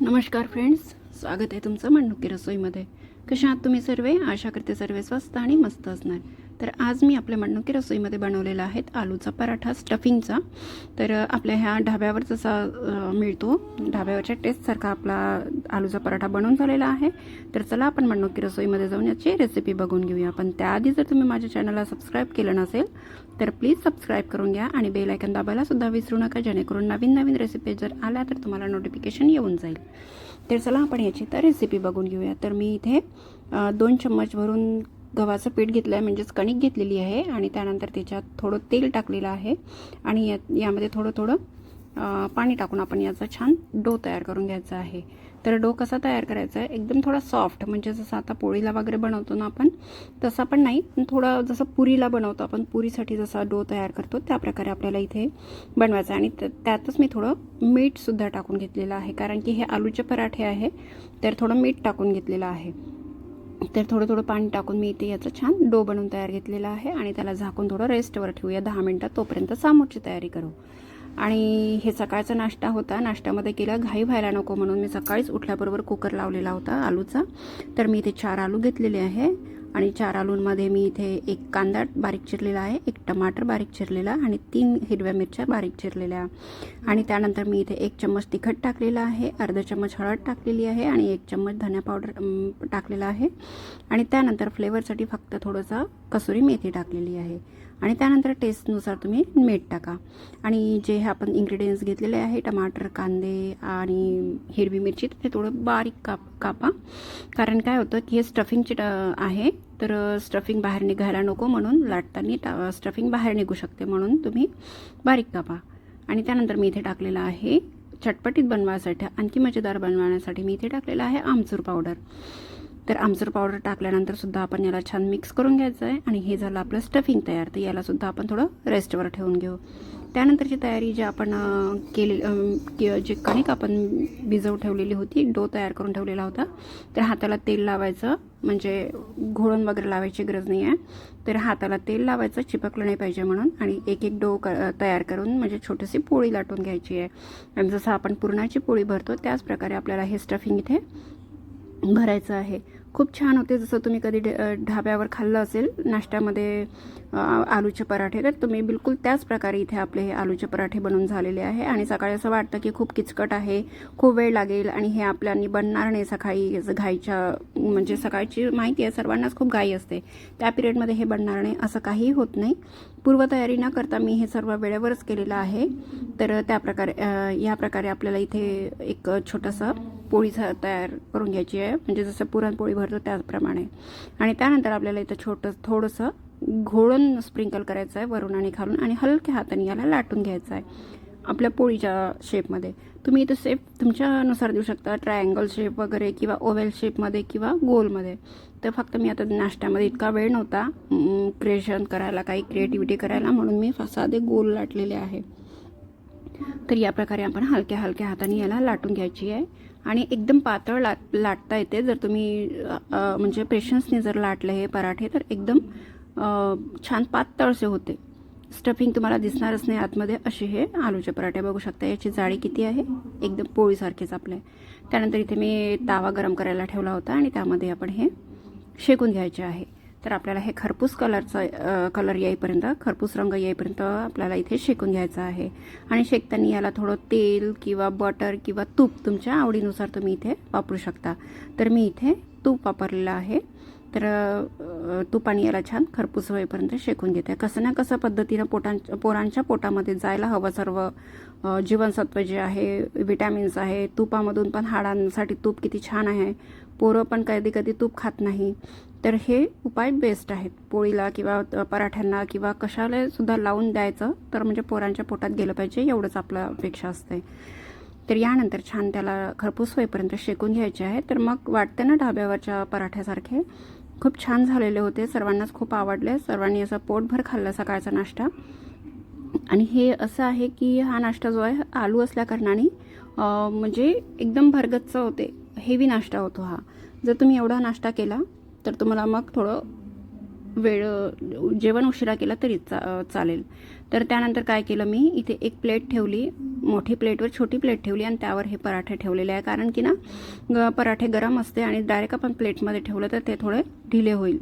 नमस्कार फ्रेंड्स स्वागत आहे तुमचं मांडुकी रसोईमध्ये. कशा आहात तुम्ही सर्व? आशा करते सर्व स्वस्त आणि मस्त असणार. तर आज मी आपल्या मणुकी रसोईमध्ये बनवलेला आहे आलूचा पराठा स्टफिंगचा. तर आपल्या ह्या ढाब्यावर जसा मिळतो ढाब्यावरच्या टेस्टसारखा आपला आलूचा पराठा बनवून झालेला आहे. तर चला आपण मणुकी रसोईमध्ये जाऊन याची रेसिपी बघून घेऊया. पण त्याआधी जर तुम्ही माझ्या चॅनलला सबस्क्राईब केलं नसेल तर प्लीज सबस्क्राईब करून घ्या आणि बेल आयकन दाबायला सुद्धा विसरू नका. जेणेकरून नवीन नवीन रेसिपी जर आल्या तर तुम्हाला नोटिफिकेशन येऊन जाईल. तर चला आपण याची तर रेसिपी बघून घेऊया. तर मी इथे दोन चम्मच भरून गव्हाचं पीठ घेतलं आहे म्हणजेच कणिक घेतलेली आहे आणि त्यानंतर त्याच्यात थोडं तेल टाकलेलं आहे आणि या यामध्ये थोडं थोडं पाणी टाकून आपण याचा छान डो तयार करून घ्यायचा आहे. तर डो कसा तयार करायचा आहे? एकदम थोडा सॉफ्ट म्हणजे जसं आता पोळीला वगैरे बनवतो ना आपण तसा पण नाही पण थोडा जसं पुरीला बनवतो आपण पुरीसाठी जसा डो तयार करतो त्या प्रकारे आपल्याला इथे बनवायचा आहे. आणि त्यातच मी थोडं मीठसुद्धा टाकून घेतलेलं आहे कारण की हे आलूचे पराठे आहे तर थोडं मीठ टाकून घेतलेलं आहे. तर थोडं थोडं पाणी टाकून मी इथे याचं छान डो बनवून तयार घेतलेला आहे आणि त्याला झाकून थोडं रेस्टवर ठेवूया. दहा मिनटात तोपर्यंत सामोरची तयारी करू. आणि हे सकाळचा नाश्ता होता. नाश्त्यामध्ये केला घाई व्हायला नको म्हणून मी सकाळीच उठल्याबरोबर कुकर लावलेला होता आलूचा. तर मी इथे चार आलू घेतलेले आहे. आणि चार आलूंमध्ये मी इथे एक कांदा बारीक चिरलेला आहे एक टमाटर बारीक चिरलेला आणि तीन हिरव्या मिरच्या बारीक चिरलेल्या. आणि त्यानंतर मी इथे एक चम्मच तिखट टाकलेला आहे अर्धा चम्मच हळद टाकलेली आहे आणि एक चम्मच धन्या पावडर टाकलेला आहे. आणि त्यानंतर फ्लेवरसाठी फक्त थोडंसं कसुरी मेथी टाकलेली आहे. आणि त्यानंतर टेस्टनुसार तुम्ही मीठ टाका. आणि जे हे आपण इन्ग्रेडियंट्स घेतलेले आहे टमाटर कांदे आणि हिरवी मिरची ते थोडं बारीक काप कापा. कारण काय होतं की हे स्टफिंगचे ट- आहे. तर स्टफिंग बाहेर निघायला नको म्हणून लाटताना टा स्टफिंग बाहेर निघू शकते म्हणून तुम्ही बारीक कापा. आणि त्यानंतर मी इथे टाकलेलं आहे चटपटीत बनवायसाठी आणखी मजेदार बनवण्यासाठी मी इथे टाकलेलं आहे आमचूर पावडर तर आमचूर पावडर टाकल्यानंतर सुद्धा आपण याला छान मिक्स करून घ्यायचं आहे आणि हे झालं आपलं स्टफिंग तयार. तर याला सुद्धा आपण थोडं रेस्टवर ठेवून घेऊ. त्यानंतरची तयारी जी आपण अं, केली जे कणिक आपण भिजव ठेवलेली होती डो तयार करून ठेवलेला होता तर हाताला तेल लावायचं म्हणजे घोळून वगैरे लावायची गरज नाही आहे तर हाताला तेल लावायचं चिपकलं नाही पाहिजे म्हणून आणि एक एक डो क तयार करून म्हणजे छोटीशी पोळी लाटून घ्यायची आहे. आणि जसं आपण पुरणाची पोळी भरतो त्याच प्रकारे आपल्याला हे स्टफिंग इथे भरायचं आहे. खूप छान होते जसं तुम्ही कधी ढाब्यावर खाल्लं असेल नाश्त्यामध्ये आलूचे पराठे तर तुम्ही बिलकुल त्याच प्रकारे इथे आपले हे आलूचे पराठे बनवून झालेले आहे. आणि सकाळी असं वाटतं की खूप किचकट आहे खूप वेळ लागेल आणि हे आपल्यानी बनणार नाही सकाळी घाईच्या म्हणजे सकाळची माहिती आहे सर्वांनाच खूप घाई असते. त्या पिरियडमध्ये हे बनणार नाही असं काहीही होत नाही. पूर्वतयारी न करता मी हे सर्व वेळेवरच केलेलं आहे. तर त्या प्रकारे या प्रकारे आपल्याला इथे एक छोटंसं पोळी तयार करून घ्यायची आहे. म्हणजे जसं पुरणपोळी भरतो त्याचप्रमाणे. आणि त्यानंतर आपल्याला इथं छोटं थोडंसं घोळून स्प्रिंकल करायचं आहे वरून आणि खालून आणि हलक्या हाताने याला लाटून घ्यायचं आहे आपल्या पोळीच्या शेपमध्ये तुम्ही इथं शेप तुमच्यानुसार देऊ शकता. ट्रायंगल शेप वगैरे किंवा ओवेल शेपमध्ये किंवा गोलमध्ये तर फक्त मी आता नाश्त्यामध्ये इतका वेळ नव्हता. क्रिएशन करायला काही क्रिएटिव्हिटी करायला म्हणून मी साधे गोल लाटलेले आहे. तर या प्रकारे आपण हलक्या हलक्या हाताने याला लाटून घ्यायची आहे. आणि एकदम पातळ लाट लाटता येते. जर तुम्ही म्हणजे पेशन्सने जर लाटले हे पराठे तर एकदम छान पातळसे होते. स्टफिंग तुम्हाला दिसणारच नाही आतमध्ये. असे हे आलूचे पराठे बघू शकता. याची जाळी किती आहे? एकदम पोळीसारखेच आपले. त्यानंतर इथे मी तावा गरम करायला ठेवला होता आणि त्यामध्ये आपण हे शेकून घ्यायचे आहे. तर आपल्याला हे खरपूस कलरचा कलर येईपर्यंत खरपूस रंग येईपर्यंत आपल्याला इथे शेकून घ्यायचं आहे. आणि शेकताना याला थोडं तेल किंवा बटर किंवा तूप तुमच्या आवडीनुसार तुम्ही इथे वापरू शकता. तर मी इथे तूप वापरलेलं आहे. तर तूप आणि याला छान खरपूस होईपर्यंत शेकून घेते. कसं ना कसं पद्धतीनं पोटां पोरांच्या पोटामध्ये जायला हवं सर्व जीवनसत्व जे आहे विटॅमिन्स आहे. तुपामधून पण हाडांसाठी तूप किती छान आहे. पोरं पण कधी कधी तूप खात नाही. तर हे उपाय बेस्ट आहेत. पोळीला किंवा पराठ्यांना किंवा कशाला सुद्धा लावून द्यायचं तर म्हणजे पोरांच्या पोटात गेलं पाहिजे एवढंच आपलं अपेक्षा असते. तर यानंतर छान त्याला खरपूस होईपर्यंत शेकून घ्यायचे आहे. तर मग वाटते ना ढाब्यावरच्या पराठ्यासारखे? खूप छान झालेले होते. सर्वांनाच खूप आवडले. सर्वांनी असं पोटभर खाल्लं सकाळचा नाश्ता. आणि हे असं आहे की हा नाश्ता जो आहे आलू असल्याकारणाने म्हणजे एकदम भरगच्च होते. हेवी नाश्ता होतो हा. जर तुम्ही एवढा नाश्ता केला तर तुम्हाला मग थोडं वेळ जेवण उशिरा केला तरी चा चालेल. तर त्यानंतर काय केलं मी इथे एक प्लेट ठेवली. मोठी प्लेटवर छोटी प्लेट ठेवली आणि त्यावर हे पराठे ठेवलेले आहे. कारण की ना ग पराठे गरम असते आणि डायरेक्ट आपण प्लेटमध्ये ठेवलं तर ते थोडे ढिले होईल.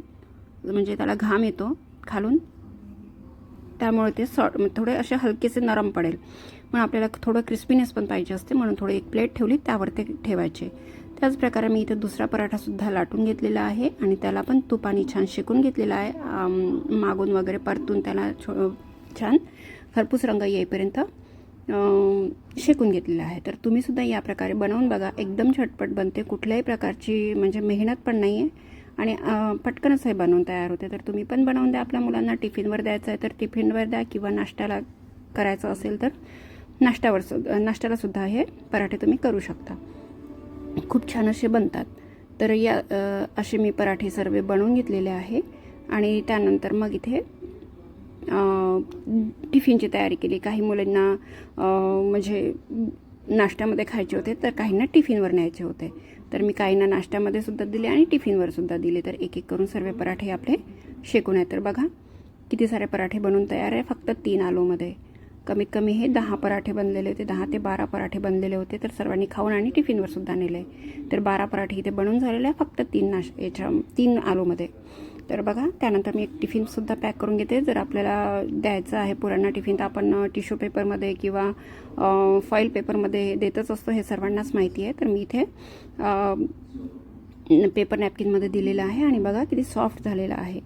म्हणजे त्याला घाम येतो खालून. त्यामुळे ते सॉ थोडे असे हलकेसे नरम पडेल. पण आपल्याला थोडं क्रिस्पीनेस पण पाहिजे असते म्हणून थोडी एक प्लेट ठेवली त्यावर ते ठेवायचे. त्याचप्रकारे मी इथे दुसरा पराठासुद्धा लाटून घेतलेला आहे आणि त्याला पण तुपाने छान शेकून घेतलेला आहे. मागून वगैरे परतून त्याला छो छान खरपूस रंग येईपर्यंत शेकून घेतलेलं आहे. तर तुम्हीसुद्धा या प्रकारे बनवून बघा. एकदम झटपट बनते. कुठल्याही प्रकारची म्हणजे मेहनत पण नाही आहे आणि पटकनच हे बनवून तयार होते. तर तुम्ही पण बनवून द्या. आपल्या मुलांना टिफिनवर द्यायचं आहे तर टिफिनवर द्या किंवा नाश्त्याला करायचं असेल तर नाश्त्यावर सुद्धा नाश्त्यालासुद्धा हे पराठे तुम्ही करू शकता. खूप छान असे बनतात. तर या असे मी पराठे सर्व बनवून घेतलेले आहे. आणि त्यानंतर मग इथे टिफिनची तयारी केली. काही मुलांना म्हणजे नाश्त्यामध्ये खायचे होते तर काहींना टिफिनवर न्यायचे होते. तर मी काहींना नाश्त्यामध्ये सुद्धा दिले आणि टिफिनवर सुद्धा दिले. तर एक एक करून सर्व पराठे आपले शेकून आहेत. तर बघा किती सारे पराठे बनवून तयार आहे. फक्त तीन आलूमध्ये. कमीत कमी हे दहा पराठे बनलेले होते. दहा ते बारा पराठे बनलेले होते. तर सर्वांनी खाऊन आणि टिफिनवर सुद्धा नेले. तर बारा पराठे इथे बनवून झालेले आहे. फक्त तीन नाश याच्या तीन आलूमध्ये. तर बघा त्यानंतर मी एक टिफिनसुद्धा पॅक करून घेते. जर आपल्याला द्यायचं आहे पुरांना टिफिन तर आपण टिश्यू पेपरमध्ये किंवा फॉईल पेपरमध्ये देतच असतो. हे सर्वांनाच माहिती आहे. तर मी इथे पेपर नॅपकिनमध्ये दिलेलं आहे आणि बघा किती सॉफ्ट झालेलं आहे.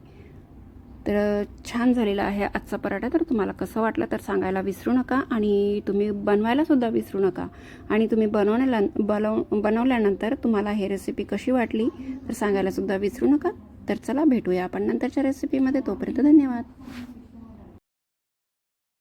तर छान झालेला आहे आजचा पराठा. तर तुम्हाला कसं वाटलं तर सांगायला विसरू नका आणि तुम्ही बनवायलासुद्धा विसरू नका. आणि तुम्ही बनवण्याला बनव बनवल्यानंतर तुम्हाला हे रेसिपी कशी वाटली तर सांगायलासुद्धा विसरू नका. तर चला भेटूया आपण नंतरच्या रेसिपीमध्ये तोपर्यंत धन्यवाद.